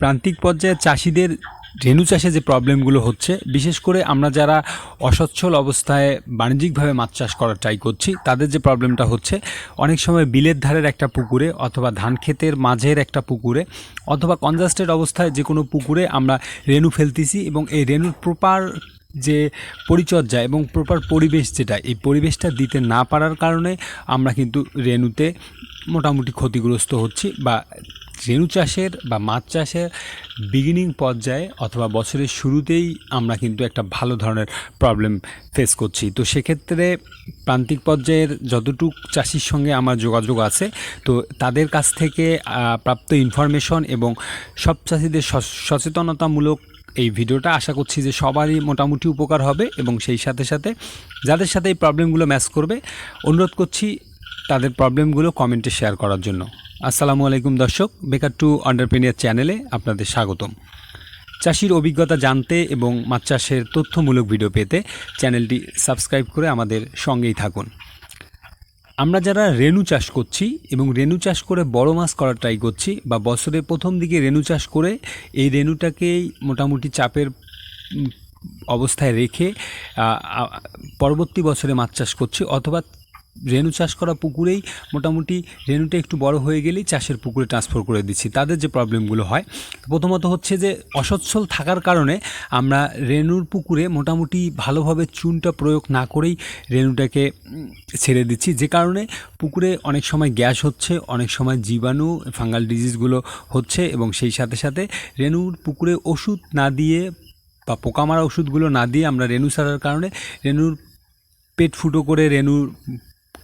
প্রান্তিক পর্যায়ে চাষিদের রেণু চাষে যে প্রবলেমগুলো হচ্ছে, বিশেষ করে আমরা যারা অসচ্ছল অবস্থায় বাণিজ্যিকভাবে মাছ চাষ করার ট্রাই করছি, তাদের যে প্রবলেমটা হচ্ছে, অনেক সময় বিলের ধারের একটা পুকুরে অথবা ধান ক্ষেতের মাঝের একটা পুকুরে অথবা কনজাস্টেড অবস্থায় যে কোনো পুকুরে আমরা রেণু ফেলতেছি এবং এই রেণুর প্রপার যে পরিচর্যা এবং প্রপার পরিবেশ যেটা, এই পরিবেশটা দিতে না পারার কারণে আমরা কিন্তু রেণুতে মোটামুটি ক্ষতিগ্রস্ত হচ্ছি বা রেণু চাষের বা মাছ চাষের বিগিনিং পর্যায়ে অথবা বছরের শুরুতেই আমরা কিন্তু একটা ভালো ধরনের প্রবলেম ফেস করছি। তো সেক্ষেত্রে প্রান্তিক পর্যায়ের যতটুক চাষির সঙ্গে আমার যোগাযোগ আছে, তো তাদের কাছ থেকে প্রাপ্ত ইনফরমেশন এবং সব চাষিদের সচ- সচেতনতামূলক এই ভিডিওটা আশা করছি যে সবারই মোটামুটি উপকার হবে এবং সেই সাথে সাথে যাদের সাথে এই প্রবলেমগুলো ম্যাচ করবে, অনুরোধ করছি তাদের প্রবলেমগুলো কমেন্টে শেয়ার করার জন্য। আসসালামু আলাইকুম দর্শক, বেকার টু অন্টারপ্রেনিয়ার চ্যানেলে আপনাদের স্বাগতম। চাষির অভিজ্ঞতা জানতে এবং মাছ চাষের তথ্যমূলক ভিডিও পেতে চ্যানেলটি সাবস্ক্রাইব করে আমাদের সঙ্গেই থাকুন। আমরা যারা রেণু চাষ করছি এবং রেণু চাষ করে বড় মাছ করার ট্রাই করছি বা বছরের প্রথম দিকে রেণু চাষ করে এই রেণুটাকেই মোটামুটি চাপের অবস্থায় রেখে পরবর্তী বছরে মাছ চাষ করছি অথবা রেণু চাষ করা পুকুরেই মোটামুটি রেণুটা একটু বড় হয়ে গেলেই চাষের পুকুরে ট্রান্সফার করে দিচ্ছি। তাদের যে প্রবলেমগুলো হয়, প্রথমত হচ্ছে যে অসচ্ছল থাকার কারণে আমরা রেণুর পুকুরে মোটামুটি ভালোভাবে চুনটা প্রয়োগ না করেই রেণুটাকে ছেড়ে দিচ্ছি। যে কারণে পুকুরে অনেক সময় গ্যাস হচ্ছে, অনেক সময় জীবাণু, ফাঙ্গাল ডিজিজগুলো হচ্ছে এবং সেই সাথে সাথে রেণুর পুকুরে ওষুধ না দিয়ে বা পোকামারা ওষুধগুলো না দিয়ে আমরা রেণু ছাড়ার কারণে রেণুর পেট ফুটো করে রেণুর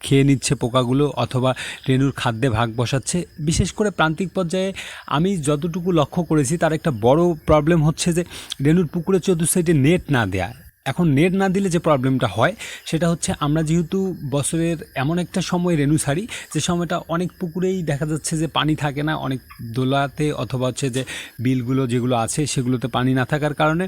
খেয়ে নিচ্ছে পোকাগুলো অথবা রেণুর খাদ্যে ভাগ বসাচ্ছে। বিশেষ করে প্রান্তিক পর্যায়ে আমি যতটুকু লক্ষ্য করেছি, তার একটা বড় প্রবলেম হচ্ছে যে রেণুর পুকুরের চতুর্থ সাইডে নেট না দেয়া। এখন নেট না দিলে যে প্রবলেমটা হয়, সেটা হচ্ছে আমরা যেহেতু বছরের এমন একটা সময় রেণু ছাড়ি, যে সময়টা অনেক পুকুরেই দেখা যাচ্ছে যে পানি থাকে না, অনেক দোলাতে অথবা হচ্ছে যে বিলগুলো যেগুলো আছে সেগুলোতে পানি না থাকার কারণে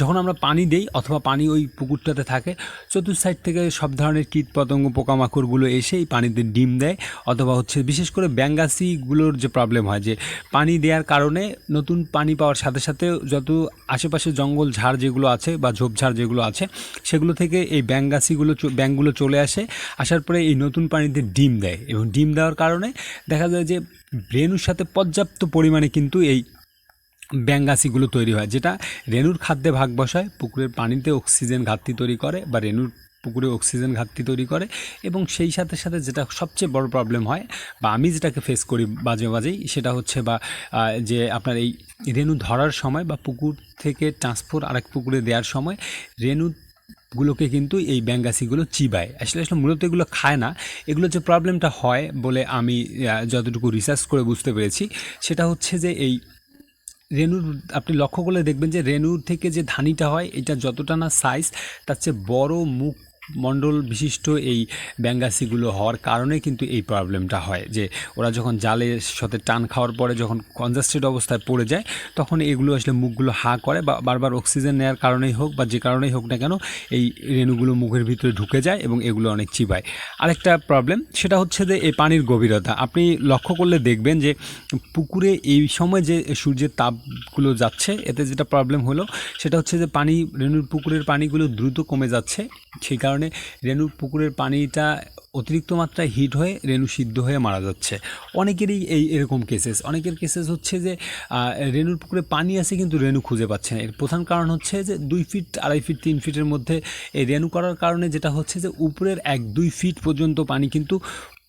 যখন আমরা পানি দেই অথবা পানি ওই পুকুরটাতে থাকে, চতুর্থ সাইড থেকে সব ধরনের কীট পতঙ্গ, পোকামাকড়গুলো এসে এই পানিতে ডিম দেয় অথবা হচ্ছে বিশেষ করে ব্যাঙ্গাসিগুলোর যে প্রবলেম হয়, যে পানি দেওয়ার কারণে নতুন পানি পাওয়ার সাথে সাথে যত আশেপাশে জঙ্গল ঝাড় যেগুলো আছে বা ঝোপঝাড় যেগুলো আছে, সেগুলো থেকে এই ব্যাঙ্গাসিগুলো ব্যাঙগুলো চলে আসে। আসার পরে এই নতুন পানিতে ডিম দেয় এবং ডিম দেওয়ার কারণে দেখা যায় যে রেণুর সাথে পর্যাপ্ত পরিমাণে কিন্তু এই ব্যাঙ্গাসিগুলো তৈরি হয়, যেটা রেণুর খাদ্যে ভাগ বসায়, পুকুরের পানিতে অক্সিজেন ঘাটতি তৈরি করে বা রেণুর পুকুরে অক্সিজেন ঘাটতি তৈরি করে এবং সেই সাথে সাথে যেটা সবচেয়ে বড় প্রবলেম হয় বা আমি যেটাকে ফেস করি মাঝে মাঝেই সেটা হচ্ছে বা যে আপনার এই রেণু ধরার সময় বা পুকুর থেকে ট্রান্সফার আরেক পুকুরে দেওয়ার সময় রেণু গুলোকে কিন্তু এই ব্যাঙ্গাসিগুলো চিবায়। আসলে আসলে মূলত এগুলো খায় না। এগুলো যে প্রবলেমটা হয় বলে আমি যতটুকু রিসার্চ করে বুঝতে পেরেছি সেটা হচ্ছে যে এই রেণুর, আপনি লক্ষ্য করলে দেখবেন যে রেণুর থেকে যে ধানিটা হয় এটা যতটা না সাইজ তার চেয়ে বড় মুখ মণ্ডল বিশিষ্ট এই ব্যাঙ্গাসিগুলো হওয়ার কারণে কিন্তু এই প্রবলেমটা হয়, যে ওরা যখন জালের সাথে টান খাওয়ার পরে যখন কনজাস্টেড অবস্থায় পড়ে যায়, তখন এগুলো আসলে মুখগুলো হা করে বা বারবার অক্সিজেন নেওয়ার কারণেই হোক বা যে কারণেই হোক না কেন, এই রেণুগুলো মুখের ভিতরে ঢুকে যায় এবং এগুলো অনেক চিবায়। আরেকটা প্রবলেম সেটা হচ্ছে যে এই পানির গভীরতা। আপনি লক্ষ্য করলে দেখবেন যে পুকুরে এই সময় যে সূর্যের তাপগুলো যাচ্ছে, এতে যেটা প্রবলেম হলো, সেটা হচ্ছে যে পানি, রেণুর পুকুরের পানিগুলো দ্রুত কমে যাচ্ছে। সেই কারণে রেণুর পুকুরের পানিটা অতিরিক্ত মাত্রায় হিট হয়ে রেণু সিদ্ধ হয়ে মারা যাচ্ছে। অনেকেরই এই এরকম কেসেস অনেকের কেসেস হচ্ছে যে রেণুর পুকুরে পানি আছে কিন্তু রেণু খুঁজে পাচ্ছে না। এর প্রধান কারণ হচ্ছে যে, দুই ফিট আড়াই ফিট তিন ফিটের মধ্যে এই রেণু করার কারণে যেটা হচ্ছে যে, উপরের এক দুই ফিট পর্যন্ত পানি কিন্তু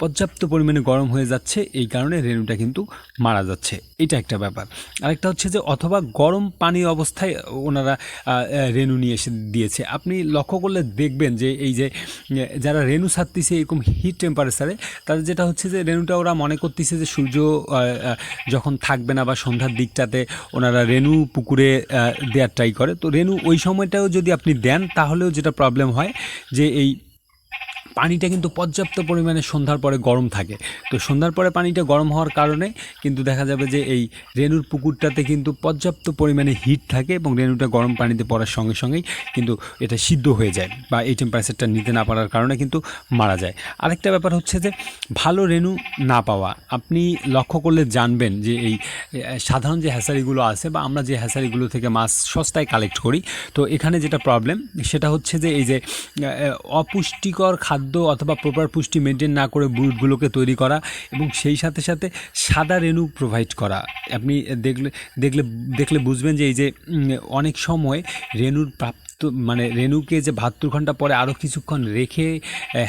পর্যাপ্ত পরিমাণে গরম হয়ে যাচ্ছে, এই কারণে রেণুটা কিন্তু মারা যাচ্ছে। এটা একটা ব্যাপার। আরেকটা হচ্ছে যে, অথবা গরম পানি অবস্থায় ওনারা রেণু নিয়ে এসে দিয়েছে। আপনি লক্ষ্য করলে দেখবেন যে, এই যে, যারা রেণু ছাড়তেছে এরকম হিট টেম্পারেচারে তাদের যেটা হচ্ছে যে, রেণুটা ওরা মনে করতেছে যে, সূর্য যখন থাকবে না বা সন্ধ্যার দিকটাতে ওনারা রেণু পুকুরে দেওয়ার ট্রাই করে। তো রেণু ওই সময়টাও যদি আপনি দেন, তাহলেও যেটা প্রবলেম হয় যে, এই পানিটা কিন্তু পর্যাপ্ত পরিমাণে সন্ধ্যার পরে গরম থাকে। তো সন্ধ্যার পরে পানিটা গরম হওয়ার কারণে কিন্তু দেখা যাবে যে এই রেনুর পুকুরটাতে কিন্তু পর্যাপ্ত পরিমাণে হিট থাকে এবং রেনুটা গরম পানিতে পড়ার সঙ্গে সঙ্গেই কিন্তু এটা সিদ্ধ হয়ে যায় বা এই টেম্পারেচারটা নিতে না পারার কারণে কিন্তু মারা যায়। আরেকটা ব্যাপার হচ্ছে যে ভালো রেনু না পাওয়া, আপনি লক্ষ্য করলে জানবেন যে এই সাধারণ যে হ্যাসারিগুলো আছে বা আমরা যে হ্যাসারিগুলো থেকে মাছ সস্তায় কালেক্ট করি, তো এখানে যেটা প্রবলেম সেটা হচ্ছে যে এই যে অপুষ্টিকর খাদ্য অথবা প্রপার পুষ্টি মেনটেন না করে ব্রুডগুলোকে তৈরি করা এবং সেই সাথে সাথে সাদা রেনু প্রোভাইড করা। আপনি দেখলে দেখলে দেখলে বুঝবেন যে এই যে অনেক সময় রেনুর প্রাপ্ত মানে রেনুকে যে বাহাত্তর ঘণ্টা পরে আরও কিছুক্ষণ রেখে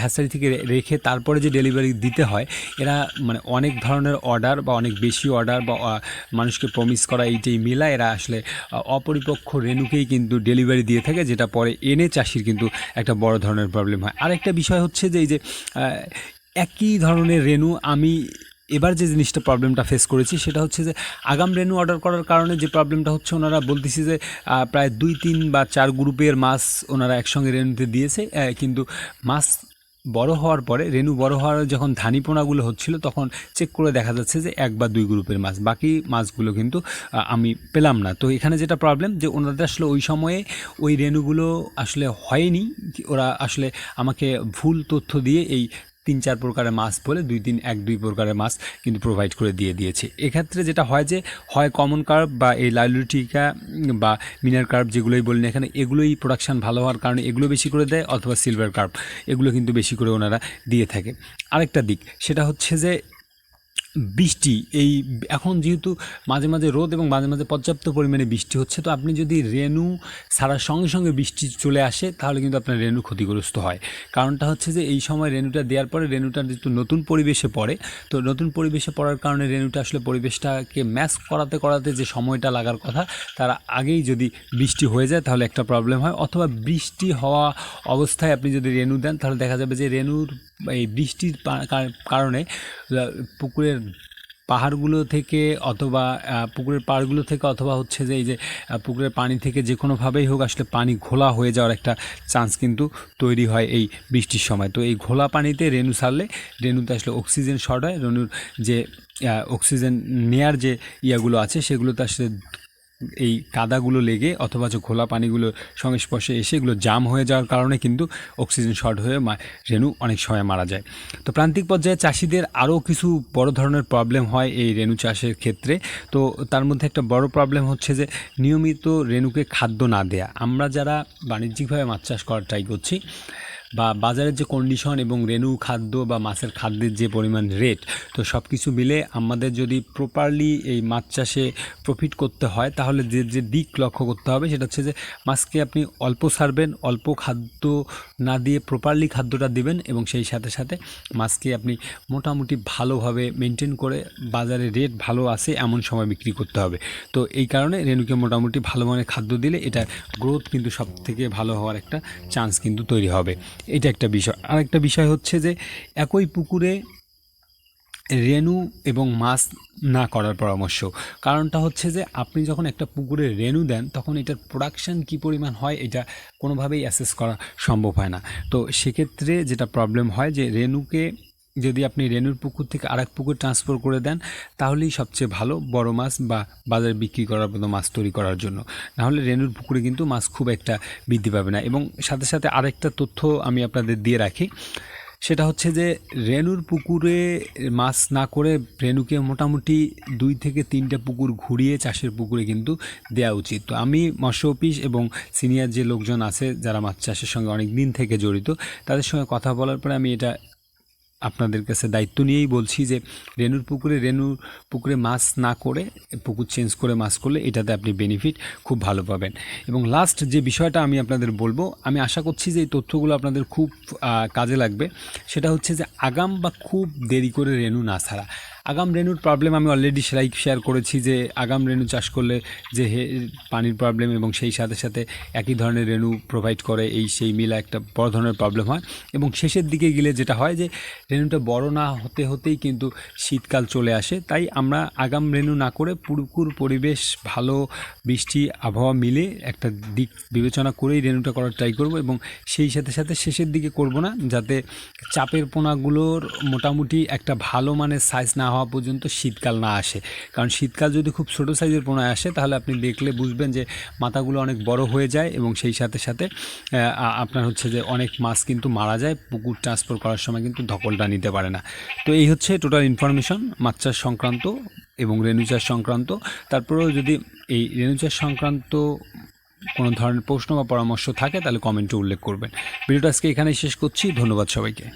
হ্যাসারি থেকে রেখে তারপরে যে ডেলিভারি দিতে হয়, এরা মানে অনেক ধরনের অর্ডার বা অনেক বেশি অর্ডার বা মানুষকে প্রমিস করা এইটাই মেলা, এরা আসলে অপরিপক্ষ রেনুকেই কিন্তু ডেলিভারি দিয়ে থাকে, যেটা পরে এনে চাষির কিন্তু একটা বড় ধরনের প্রবলেম হয়। আরেকটা বিষয় হচ্ছে যে এই যে একই ধরনের রেনু আমি এবার যে জিনিসটা প্রবলেমটা ফেস করেছি সেটা হচ্ছে যে আগাম রেনু অর্ডার করার কারণে যে প্রবলেমটা হচ্ছে ওনারা বলতেছি যে প্রায় দুই, তিন বা চার গ্রুপের মাছ ওনারা একসঙ্গে রেনুতে দিয়েছে কিন্তু মাছ বড় হওয়ার পরে রেনু বড় হওয়ার যখন ধানিপোনাগুলো হচ্ছিল, তখন চেক করে দেখা যাচ্ছে যে এক বা দুই গ্রুপের মাছ। বাকি মাছগুলো কিন্তু আমি পেলাম না। তো এখানে যেটা প্রবলেম যে ওনাদের আসলে ওই সময়ে ওই রেনুগুলো আসলে হয়নি, ওরা আসলে আমাকে ভুল তথ্য দিয়ে এই তিন, চার প্রকারের মাছ বলে দুই তিন, এক, দুই প্রকারের মাছ কিন্তু প্রোভাইড করে দিয়ে দিয়েছে। এক্ষেত্রে যেটা হয় যে, হয় কমন কার্ভ বা এই লাইলুটিকা বা মিনার কার্প যেগুলোই বলেন এখানে, এগুলোই প্রোডাকশান ভালো হওয়ার কারণে এগুলো বেশি করে দেয় অথবা সিলভার কার্প এগুলো কিন্তু বেশি করে ওনারা দিয়ে থাকে। আরেকটা দিক, সেটা হচ্ছে যে বৃষ্টি, এই এখন যেহেতু মাঝে মাঝে রোদ এবং মাঝে মাঝে পর্যাপ্ত পরিমাণে বৃষ্টি হচ্ছে, তো আপনি যদি রেনু ছাড়ার সঙ্গে সঙ্গে বৃষ্টি চলে আসে, তাহলে কিন্তু আপনার রেনু ক্ষতিগ্রস্ত হয়। কারণটা হচ্ছে যে, এই সময় রেনুটা দেওয়ার পরে রেনুটা যেহেতু নতুন পরিবেশে পড়ে, তো নতুন পরিবেশে পড়ার কারণে রেনুটা আসলে পরিবেশটাকে ম্যাচ করাতে করাতে যে সময়টা লাগার কথা, তার আগেই যদি বৃষ্টি হয়ে যায়, তাহলে একটা প্রবলেম হয়। অথবা বৃষ্টি হওয়া অবস্থায় আপনি যদি রেনু দেন, তাহলে দেখা যাবে যে রেনুর এই বৃষ্টির কারণে পুকুরের পাহাড়গুলো থেকে অথবা পুকুরের পাড়গুলো থেকে অথবা হচ্ছে যে এই যে পুকুরের পানি থেকে যে কোনোভাবেই হোক আসলে পানি ঘোলা হয়ে যাওয়ার একটা চান্স কিন্তু তৈরি হয় এই বৃষ্টির সময়। তো এই ঘোলা পানিতে রেনু ছাড়লে রেনুতে আসলে অক্সিজেন শর্ট হয়। রেনুর যে অক্সিজেন নেয়ার যে ইয়াগুলো আছে, সেগুলোতে আসলে এই কাদাগুলো লেগে অথবা যে ঘোলা পানিগুলো সংস্পর্শে এসে এগুলো জাম হয়ে যাওয়ার কারণে কিন্তু অক্সিজেন শর্ট হয়ে রেণু অনেক সময় মারা যায়। তো প্রান্তিক পর্যায়ে চাষিদের আরও কিছু বড় ধরনের প্রবলেম হয় এই রেণু চাষের ক্ষেত্রে। তো তার মধ্যে একটা বড় প্রবলেম হচ্ছে যে নিয়মিত রেণুকে খাদ্য না দেয়া। আমরা যারা বাণিজ্যিকভাবে মাছ চাষ করার ট্রাই করছি বা বাজারের যে কন্ডিশন এবং রেণু খাদ্য বা মাছের খাদ্যের যে পরিমাণ রেট তো সব কিছু মিলে আমাদের যদি প্রপারলি এই মাছ চাষে প্রফিট করতে হয়, তাহলে যে যে দিক লক্ষ্য করতে হবে সেটা হচ্ছে যে মাছকে আপনি অল্প সারবেন, অল্প খাদ্য না দিয়ে প্রপারলি খাদ্যটা দিবেন এবং সেই সাথে সাথে মাছকে আপনি মোটামুটি ভালোভাবে মেনটেন করে বাজারে রেট ভালো আছে এমন সময় বিক্রি করতে হবে। তো এই কারণে রেণুকে মোটামুটি ভালো মানের খাদ্য দিলে এটা গ্রোথ কিন্তু সব থেকে ভালো হওয়ার একটা চান্স কিন্তু তৈরি হবে। এটা একটা বিষয়। আর একটা বিষয় হচ্ছে যে, একই পুকুরে রেনু এবং মাছ না করার পরামর্শ। কারণটা হচ্ছে যে, আপনি যখন একটা পুকুরে রেনু দেন, তখন এটার প্রোডাকশান কী পরিমাণ হয়, এটা কোনোভাবেই অ্যাসেস করা সম্ভব হয় না। তো সেক্ষেত্রে যেটা প্রবলেম হয় যে রেনুকে যদি আপনি রেনুর পুকুর থেকে আরেক পুকুর ট্রান্সফার করে দেন, তাহলেই সবচেয়ে ভালো বড় মাছ বা বাজারে বিক্রি করার মতো মাছ তৈরি করার জন্য। নাহলে রেনুর পুকুরে কিন্তু মাছ খুব একটা বৃদ্ধি পাবে না। এবং সাথে সাথে আরেকটা তথ্য আমি আপনাদের দিয়ে রাখি। সেটা হচ্ছে যে রেনুর পুকুরে মাছ না করে রেনুকে মোটামুটি দুই থেকে তিনটা পুকুর ঘুরিয়ে চাষের পুকুরে কিন্তু দেওয়া উচিত। তো আমি মৎস্য অফিস এবং সিনিয়র যে লোকজন আছে, যারা মাছ চাষের সঙ্গে অনেক দিন থেকে জড়িত, তাদের সঙ্গে কথা বলার পরে আমি এটা আপনাদের কাছে দায়িত্ব নিয়েই বলছি যে রেনুর পুকুরে রেনুর পুকুরে মাছ না করে, পুকুর চেঞ্জ করে মাছ করলে এটাতে আপনি বেনিফিট খুব ভালো পাবেন। এবং লাস্ট যে বিষয়টা আমি আপনাদের বলব, আমি আশা করছি যে এই তথ্যগুলো আপনাদের খুব কাজে লাগবে। সেটা হচ্ছে যে আগাম বা খুব দেরি করে রেনু না ছাড়া। আগাম রেনুর প্রবলেম আমি অলরেডি সেলাই শেয়ার করেছি যে, আগাম রেনু চাষ করলে যে পানির প্রবলেম এবং সেই সাথে সাথে একই ধরনের রেনু প্রোভাইড করে, এই সেই মিলা একটা বড় ধরনের প্রবলেম হয়। এবং শেষের দিকে গেলে যেটা হয় যে রেনুটা বড় না হতে হতেই কিন্তু শীতকাল চলে আসে। তাই আমরা আগাম রেনু না করে পুরুকুর পরিবেশ, ভালো বৃষ্টি, আবহাওয়া মিলে একটা দিক বিবেচনা করেই রেনুটা করার ট্রাই করব এবং সেই সাথে সাথে শেষের দিকে করব না, যাতে চাপের পোনাগুলোর মোটামুটি একটা ভালো মানের সাইজ না হওয়া পর্যন্ত শীতকাল না আসে। কারণ শীতকাল যদি খুব ছোটো সাইজের পোনা আসে, তাহলে আপনি দেখলে বুঝবেন যে মাথাগুলো অনেক বড় হয়ে যায় এবং সেই সাথে সাথে আপনার হচ্ছে যে অনেক মাছ কিন্তু মারা যায়, পুকুর ট্রান্সফার করার সময় কিন্তু ধকলটা নিতে পারে না। তো এই হচ্ছে টোটাল ইনফরমেশন মাছ চাষ সংক্রান্ত এবং রেণু চাষ সংক্রান্ত। তারপরেও যদি এই রেণু চাষ সংক্রান্ত কোনো ধরনের প্রশ্ন বা পরামর্শ থাকে, তাহলে কমেন্টে উল্লেখ করবেন। ভিডিওটা আজকে এখানেই শেষ করছি, ধন্যবাদ সবাইকে।